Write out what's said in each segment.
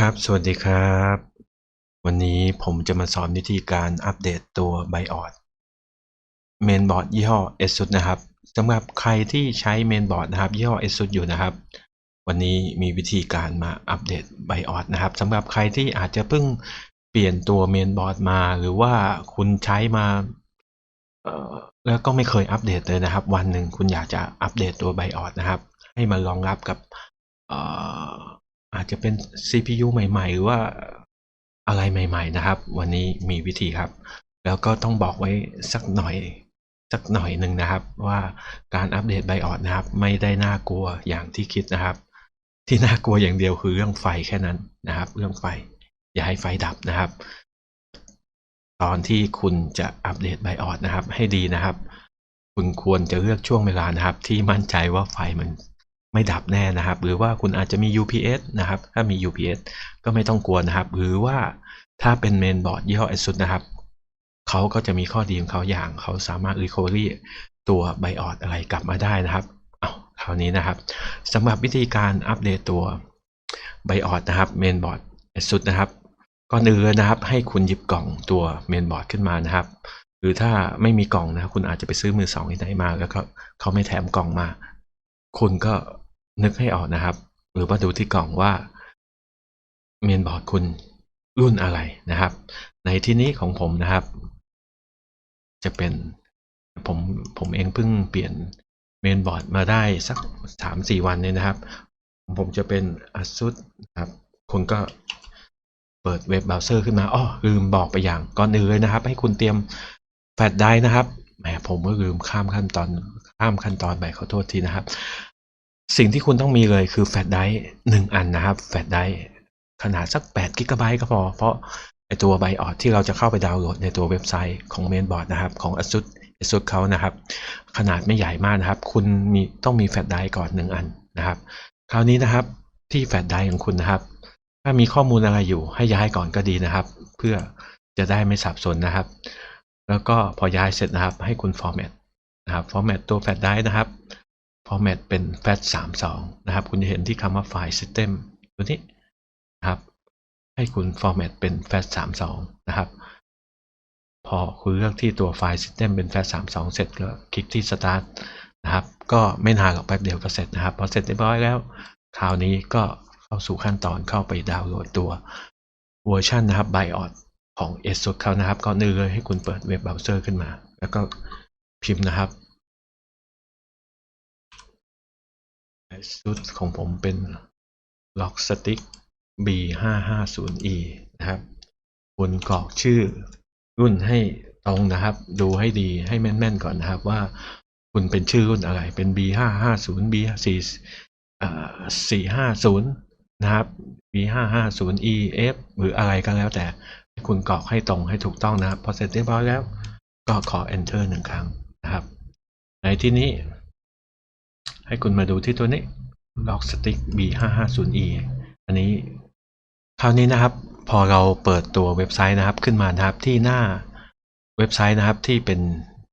ครับ สวัสดีครับ วันนี้ผมจะมาสอนวิธีการอัปเดตตัว BIOS เมนบอร์ดยี่ห้อ ASUS นะครับสำหรับใครที่ใช้เมนบอร์ดนะครับยี่ห้อ ASUS อยู่นะครับ วันนี้มีวิธีการมาอัปเดต BIOS นะครับสำหรับใครที่อาจจะเพิ่งเปลี่ยนตัวเมนบอร์ดมา หรือว่าคุณใช้มาแล้วก็ไม่เคยอัปเดตเลยนะครับ วันหนึ่งคุณอยากจะอัปเดตตัว BIOS นะครับ ให้มันรองรับกับ อาจจะเป็น CPU ใหม่ ๆ หรือว่าอะไรใหม่ ๆ นะครับ วันนี้มีวิธีครับ แล้วก็ต้องบอกไว้สักหน่อยสักหน่อยหนึ่งนะครับ ว่าการอัปเดต BIOS นะครับ ไม่ได้น่ากลัวอย่างที่คิดนะครับ ที่น่ากลัวอย่างเดียวคือเรื่องไฟแค่นั้นนะครับ เรื่องไฟ อย่าให้ไฟดับนะครับ ตอนที่คุณจะอัปเดต BIOS นะครับ ให้ดีนะครับ คุณควรจะเลือกช่วงเวลานะครับ ที่มั่นใจว่าไฟมัน ไม่ดับแน่นะครับ หรือว่าคุณอาจจะมี UPS นะครับ ถ้ามี UPS ก็ไม่ต้องกลัวนะครับ หรือว่าถ้าเป็นเมนบอร์ดยี่ห้อ ASUS นะครับเขาก็จะมีข้อดีของเขาอย่างเขาสามารถ recovery ตัว BIOS อะไรกลับมาได้นะครับเอาคราวนี้นะครับสำหรับวิธีการอัปเดตตัว BIOS นะครับเมนบอร์ด ASUS นะครับก่อนอื่นเลยนะครับ ให้คุณหยิบกล่องตัวเมนบอร์ดขึ้นมานะครับหรือถ้าไม่มีกล่องนะครับคุณอาจจะไปซื้อมือสองที่ไหนมาแล้วก็เขาไม่แถมกล่องมา คุณก็ นึกให้ออกนะครับ หรือว่าดูที่กล่องว่าเมนบอร์ดคุณรุ่นอะไรนะครับ ในที่นี้ของผมนะครับ จะเป็นผมผมเองเพิ่งเปลี่ยนเมนบอร์ดมาได้สักสามสี่วันเนี่ยนะครับ ผมจะเป็น ASUS ครับคุณก็เปิดเว็บเบราว์เซอร์ขึ้นมาอ้อลืมบอกไปอย่างก่อนอื่นเลยนะครับ ให้คุณเตรียมแฟลชไดร์นะครับแหมผมก็ลืมข้ามขั้นตอนข้ามขั้นตอนไปขอโทษทีนะครับ สิ่งที่คุณต้องมีเลยคือแฟลชไดร์หนึ่งอันนะครับแฟลชไดร์ขนาดสัก8กิกะไบต์ก็พอ เพราะไอตัวไบออดที่เราจะเข้าไปดาวน์โหลดในตัวเว็บไซต์ของเมนบอร์ดนะครับ ของ ASUS ASUS เขานะครับ ขนาดไม่ใหญ่มากนะครับ คุณมีต้องมีแฟลชไดร์ก่อนหนึ่งอันนะครับ คราวนี้นะครับที่แฟลชไดร์ของคุณนะครับ ถ้ามีข้อมูลอะไรอยู่ให้ย้ายก่อนก็ดีนะครับ เพื่อจะได้ไม่สับสนนะครับ แล้วก็พอย้ายเสร็จนะครับ ให้คุณ format นะครับ format ตัวแฟลชไดร์นะครับ format เป็น FAT32 นะครับ คุณจะเห็นที่คำว่าไฟล์ system ตัวนี้นะครับ ให้คุณ format เป็น FAT32 นะครับ พอคุณเลือกที่ตัวไฟล์ system เป็น FAT32 เสร็จก็คลิกที่ start นะครับ ก็ไม่นานหรอกแป๊บเดียวก็เสร็จนะครับพอเสร็จเรียบร้อยแล้ว คราวนี้ก็เข้าสู่ขั้นตอนเข้าไปดาวน์โหลดตัวเวอร์ชันนะครับ BIOS ของ ASUS เขานะครับก่อนอื่นเลยให้คุณเปิดเว็บเบราว์เซอร์ขึ้นมา แล้วก็พิมพ์นะครับ ASUS ของผมเป็น Logstick B550E นะครับ คุณกรอกชื่อรุ่นให้ตรงนะครับ ดูให้ดีให้แม่นๆก่อนนะครับว่าคุณเป็นชื่อรุ่นอะไร เป็น B550 B4 450 นะครับ B550EF หรืออะไรก็แล้วแต่ คุณกรอกให้ตรงให้ถูกต้องนะครับ พอเสร็จเรียบร้อยแล้ว ก็ขอ enter หนึ่งครั้งนะครับ ในที่นี้ ให้คุณมาดูที่ตัวนี้ Logstick B550E อันนี้คราวนี้นะครับ พอเราเปิดตัวเว็บไซต์นะครับขึ้นมานะครับที่หน้าเว็บไซต์นะครับที่เป็น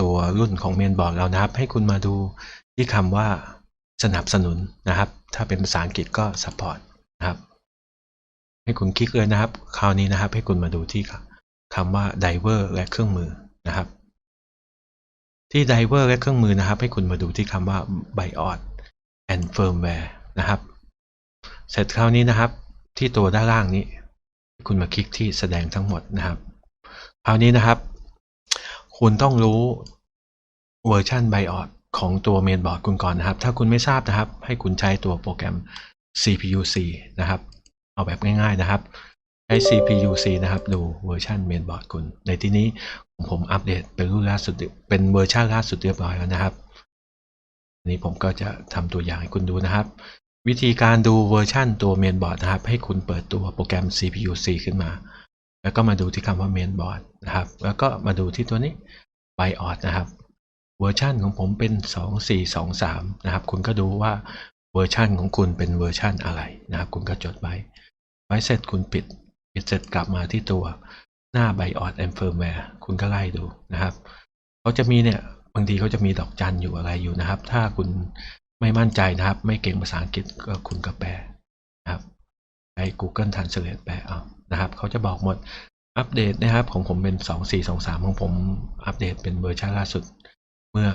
ตัวรุ่นของเมนบอร์ดเรานะครับ ให้คุณมาดูที่คำว่าสนับสนุนนะครับ ถ้าเป็นภาษาอังกฤษก็ support นะครับ ให้คุณคลิกเลยนะครับ คราวนี้นะครับ ให้คุณมาดูที่คำว่า driver และเครื่องมือนะครับ ที่ driver และเครื่องมือนะครับ ให้คุณมาดูที่คำว่า BIOS and firmware นะครับ เสร็จคราวนี้นะครับ ที่ตัวด้านล่างนี้ คุณมาคลิกที่แสดงทั้งหมดนะครับ คราวนี้นะครับ คุณต้องรู้เวอร์ชัน BIOS ของตัวเมนบอร์ดคุณก่อนนะครับ ถ้าคุณไม่ทราบนะครับ ให้คุณใช้ตัวโปรแกรม CPU-C นะครับ เอาแบบง่ายๆนะครับ ช้ CPU-C นะครับ ดูเวอร์ชันเมนบอร์ดคุณ ในที่นี้ผมอัปเดตเป็นรุ่นล่าสุดเป็นเวอร์ชันล่าสุดเรียบร้อยแล้วนะครับอันนี้ผมก็จะทำตัวอย่างให้คุณดูนะครับ วิธีการดูเวอร์ชันตัวเมนบอร์ดนะครับ ให้คุณเปิดตัวโปรแกรม CPU-C ขึ้นมา แล้วก็มาดูที่คำว่าเมนบอร์ดนะครับ แล้วก็มาดูที่ตัวนี้ BIOS นะครับ เวอร์ชันของผมเป็น 2423 นะครับ คุณก็ดูว่าเวอร์ชันของคุณเป็นเวอร์ชันอะไรนะครับ คุณก็จดไว้ ไว้เสร็จคุณปิด เสร็จกลับมาที่ตัวหน้า BIOS and firmware คุณก็ไล่ดูนะครับเขาจะมีเนี่ยบางทีเขาจะมีดอกจันอยู่อะไรอยู่นะครับ ถ้าคุณไม่มั่นใจนะครับ ไม่เก่งภาษาอังกฤษก็คุณก็แปลนะครับช้ Google Translate แปลเอานะครับเขาจะบอกหมดอัปเดตนะครับ ของผมเป็น 2423 ของผมอัปเดตเป็นเวอร์ชันล่าสุด เมื่อ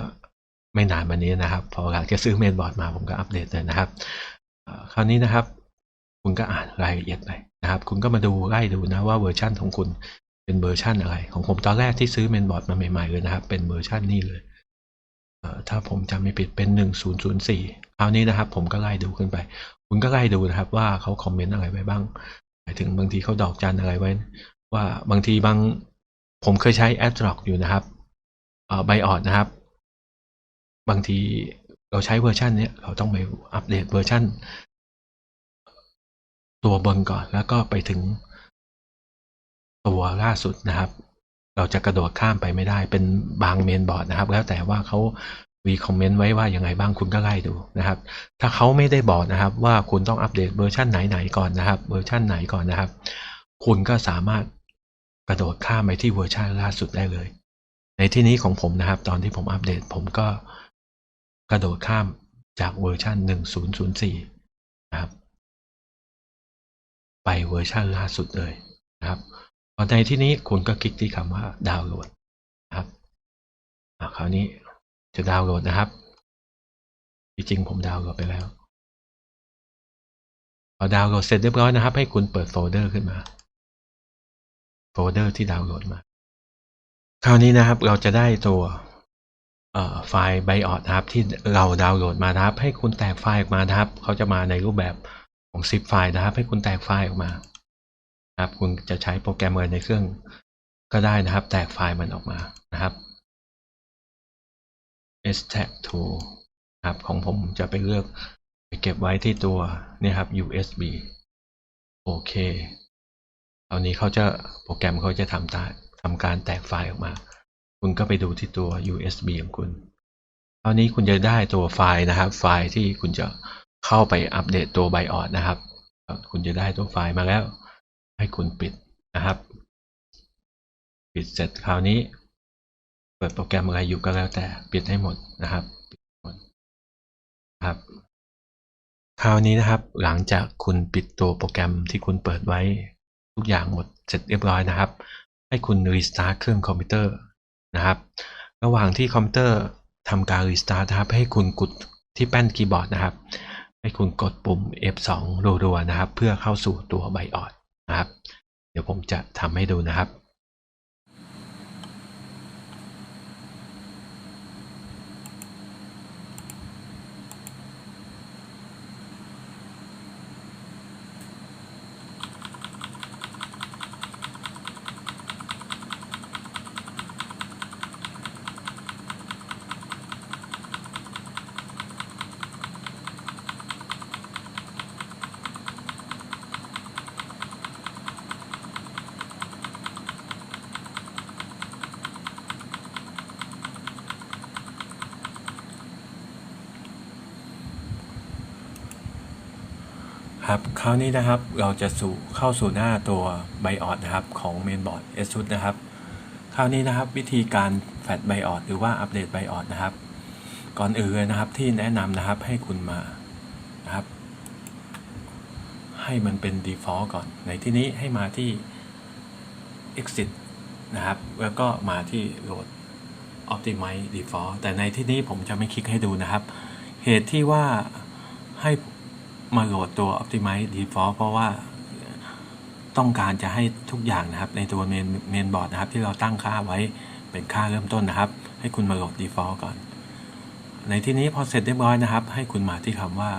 ไม่นานมานี้นะครับ พอหลังจากซื้อเมนบอร์ดมาผมก็อัปเดตเลยนะครับคราวนี้นะครับ คุณก็อ่านรายละเอียดไป นะครับ คุณก็มาดูไล่ดูนะว่าเวอร์ชันของคุณเป็นเวอร์ชันอะไร ของผมตอนแรกที่ซื้อเมนบอร์ดมาใหม่ๆเลยนะครับ เป็นเวอร์ชันนี้เลยเถ้าผมจำไม่ผิดเป็น 1004คราวนี้นะครับ ผมก็ไล่ดูขึ้นไป คุณก็ไล่ดูนะครับ ว่าเขาคอมเมนต์อะไรไว้บ้างหมายถึงบางทีเขาดอกจันอะไรไว้ ว่าบางทีบางผมเคยใช้ a d r o c อยู่นะครับไบออดนะครับ บางทีเราใช้เวอร์ชันนี้เราต้องไปอัปเดตเวอร์ชัน ตัวบนก่อน แล้วก็ไปถึง ตัวล่าสุดนะครับ เราจะกระโดดข้ามไปไม่ได้ เป็นบางเมนบอร์ดนะครับ แล้วแต่ว่าเขามีคอมเมนต์ไว้ว่ายังไงบ้างคุณก็ไล่ดูนะครับ ถ้าเขาไม่ได้บอกนะครับ ว่าคุณต้องอัปเดตเวอร์ชันไหนๆก่อนนะครับ เวอร์ชันไหนก่อนนะครับ คุณก็สามารถกระโดดข้ามไปที่เวอร์ชันล่าสุดได้เลย ในที่นี้ของผมนะครับ ตอนที่ผมอัปเดตผมก็กระโดดข้ามจากเวอร์ชัน1004 นะครับ ไปเวอร์ชันล่าสุดเลยนะครับพอในที่นี้คุณก็คลิกที่คำว่าดาวน์โหลดนะครับคราวนี้จะดาวน์โหลดนะครับ จริงๆผมดาวน์โหลดไปแล้วพอดาวน์โหลดเสร็จเรียบร้อยนะครับ ให้คุณเปิดโฟลเดอร์ขึ้นมา โฟลเดอร์ที่ดาวน์โหลดมา คราวนี้นะครับเราจะได้ตัวไฟล์ไบออดนะครับที่เราดาวน์โหลดมานะครับ ให้คุณแตกไฟล์ออกมานะครับ เขาจะมาในรูปแบบ ของ zip ไฟล์นะครับ ให้คุณแตกไฟล์ออกมาครับคุณจะใช้โปรแกรมอะไรในเครื่องก็ได้นะครับ แตกไฟล์มันออกมานะครับ extract to ครับของผมจะไปเลือกไปเก็บไว้ที่ตัวนี่ครับ USB โอเคครานี้เขาจะโปรแกรมเขาจะทำตาทำการแตกไฟล์ออกมา คุณก็ไปดูที่ตัว USB ของคุณคราวนี้คุณจะได้ตัวไฟล์นะครับ ไฟล์ที่คุณจะ เข้าไปอัปเดตตัว BIOS นะครับ คุณจะได้ตัวไฟล์มาแล้ว ให้คุณปิดนะครับ ปิดเสร็จคราวนี้ เปิดโปรแกรมอะไรอยู่ก็แล้วแต่ปิดให้หมดนะครับปิดหมดครับ คราวนี้นะครับ หลังจากคุณปิดตัวโปรแกรมที่คุณเปิดไว้ทุกอย่างหมดเสร็จเรียบร้อยนะครับ ให้คุณรีสตาร์ทเครื่องคอมพิวเตอร์นะครับ ระหว่างที่คอมพิวเตอร์ทำการรีสตาร์ทนะครับ ให้คุณกดที่แป้นคีย์บอร์ดนะครับ ให้คุณกดปุ่ม F2 รัวๆนะครับ เพื่อเข้าสู่ตัวไบออดนะครับ เดี๋ยวผมจะทำให้ดูนะครับ ครับคราวนี้นะครับเราจะสู่เข้าสู่หน้าตัว BIOS นะครับของ Mainboard ASUS นะครับคราวนี้นะครับวิธีการแฟด BIOS หรือว่าอัปเดต BIOS นะครับ ก่อนอื่นเลยนะครับที่แนะนำนะครับให้คุณมานะครับ ให้มันเป็น default ก่อน ในที่นี้ให้มาที่ exit นะครับ แล้วก็มาที่ load optimize default แต่ในที่นี้ผมจะไม่คลิกให้ดูนะครับ เหตุที่ว่าให้ มาโหลดตัว Optimize Default เพราะว่าต้องการจะให้ทุกอย่างนะครับ ในตัวเมนเมนบอร์ดนะครับ ที่เราตั้งค่าไว้เป็นค่าเริ่มต้นนะครับ ให้คุณมาโหลด Default ก่อน ในที่นี้พอเสร็จเรียบร้อยนะครับ ให้คุณมาที่คำว่า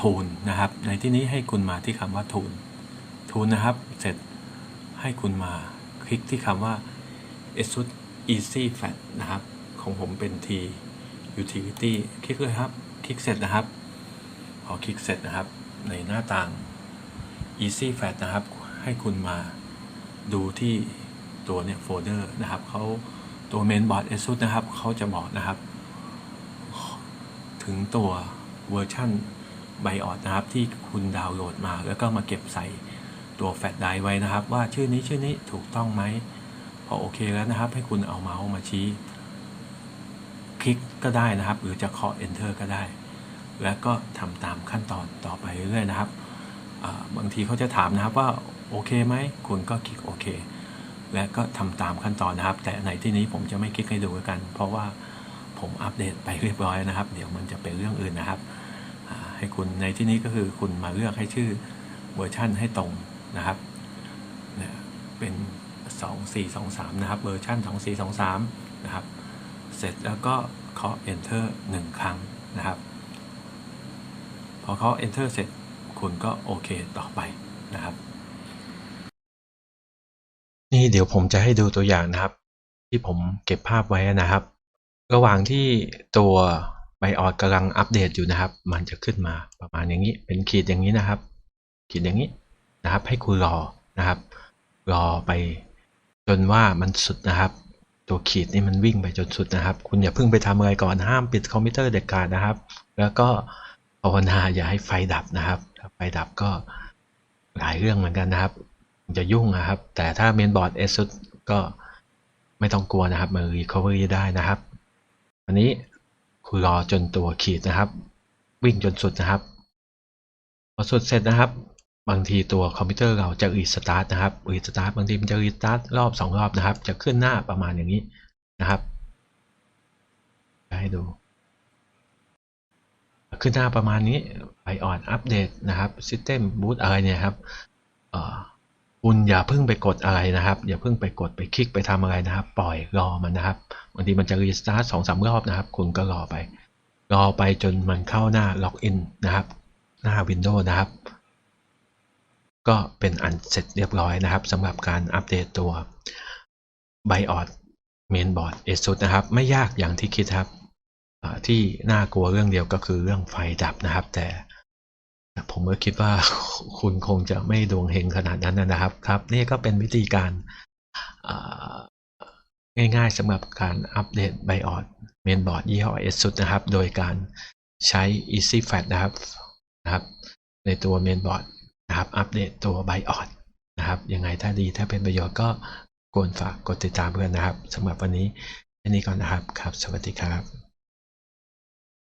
Tool นะครับ ในที่นี้ให้คุณมาที่คำว่า Tool Tool นะครับ เสร็จให้คุณมาคลิกที่คำว่า ASUS Easy Fat นะครับ ของผมเป็น T Utility คลิกเลยครับ คลิกเสร็จนะครับ พอคลิกเสร็จนะครับ ในหน้าต่าง Easy Flat นะครับ ให้คุณมาดูที่ตัวเนี่ยโฟลเดอร์นะครับเขาตัว Mainboard ASUS นะครับเขาจะบอกนะครับ ถึงตัวเวอร์ชัน BIOS นะครับที่คุณดาวน์โหลดมา แล้วก็มาเก็บใส่ตัวแฟลชไดรฟ์ไว้นะครับ ว่าชื่อนี้ชื่อนี้ถูกต้องไหมพอโอเคแล้วนะครับ ให้คุณเอาเมาส์มาชี้ คลิกก็ได้นะครับ หรือจะเคาะ enter ก็ได้ และก็ทำตามขั้นตอนต่อไปเรื่อยๆนะครับ บางทีเขาจะถามนะครับว่าโอเคไหมคุณก็คลิกโอเค และก็ทำตามขั้นตอนนะครับ แต่ในที่นี้ผมจะไม่คลิกให้ดูกัน เพราะว่าผมอัปเดตไปเรียบร้อยนะครับ เดี๋ยวมันจะเป็นเรื่องอื่นนะครับ ให้คุณในที่นี้ก็คือคุณมาเลือกให้ชื่อเวอร์ชั่นให้ตรงนะครับเป็น 2423 นะครับ เวอร์ชัน2423 นะครับ เสร็จแล้วก็เคาะ enter หนึ่งครั้งนะครับ อเคา enter เสร็จคุณก็โอเคต่อไปนะครับ นี่เดี๋ยวผมจะให้ดูตัวอย่างนะครับ ที่ผมเก็บภาพไว้นะครับ ระหว่างที่ตัวไบออดกำลังอัปเดตอยู่นะครับ มันจะขึ้นมาประมาณอย่างนี้ เป็นขีดอย่างนี้นะครับ ขีดอย่างนี้นะครับ ให้คุณรอนะครับ รอไปจนว่ามันสุดนะครับ ตัวขีดนี่มันวิ่งไปจนสุดนะครับ คุณอย่าเพิ่งไปทำอะไรก่อนห้ามปิดคอมพิวเตอร์เด็ดขาดนะครับ แล้วก็ ภาวนาอย่าให้ไฟดับนะครับถ้าไฟดับก็หลายเรื่องเหมือนกันนะครับมันจะยุ่งนะครับ แต่ถ้าเมนบอร์ดเอสุดก็ไม่ต้องกลัวนะครับมันรีคอเวอรี่ได้นะครับอันนี้คุณรอจนตัวขีดนะครับ วิ่งจนสุดนะครับพอสุดเสร็จนะครับ บางทีตัวคอมพิวเตอร์เราจะรีสตาร์ทนะครับรีสตาร์ทบางทีมันจะรีสตาร์ทรอบสองรอบนะครับ จะขึ้นหน้าประมาณอย่างนี้นะครับให้ดู ขึ้นหน้าประมาณนี้ไปออนอัปเดตนะครับ System Boot อะไรเนี่ยครับคุณอย่าเพิ่งไปกดอะไรนะครับ อย่าเพิ่งไปกดไปคลิกไปทำอะไรนะครับ ปล่อยรอมันนะครับบางทีมันจะรีสตาร์ทสองสามรอบนะครับ คุณก็รอไป รอไปจนมันเข้าหน้าล็อกอินนะครับ หน้า Windows นะครับ ก็เป็นอันเสร็จเรียบร้อยนะครับสำหรับการอัปเดตตัว BIOS Mainboard ASUS นะครับ ไม่ยากอย่างที่คิดครับ ที่น่ากลัวเรื่องเดียวก็คือเรื่องไฟดับนะครับ แต่ผมก็คิดว่าคุณคงจะไม่ดวงเฮงขนาดนั้นนะครับครับ นี่ก็เป็นวิธีการง่ายๆสำหรับการอัปเดต BIOS Mainboard ยี่ห้อ ASUS นะครับ โดยการใช้ EasyFat นะครับนะครับ ในตัว Mainboard นะครับ อัปเดตตัว BIOS นะครับยังไงถ้าดีถ้าเป็นประโยชน์ก็กวนฝากกดติดตามเพื่อนนะครับสำหรับวันนี้แค่นี้ก่อนนะครับครับ สวัสดีครับ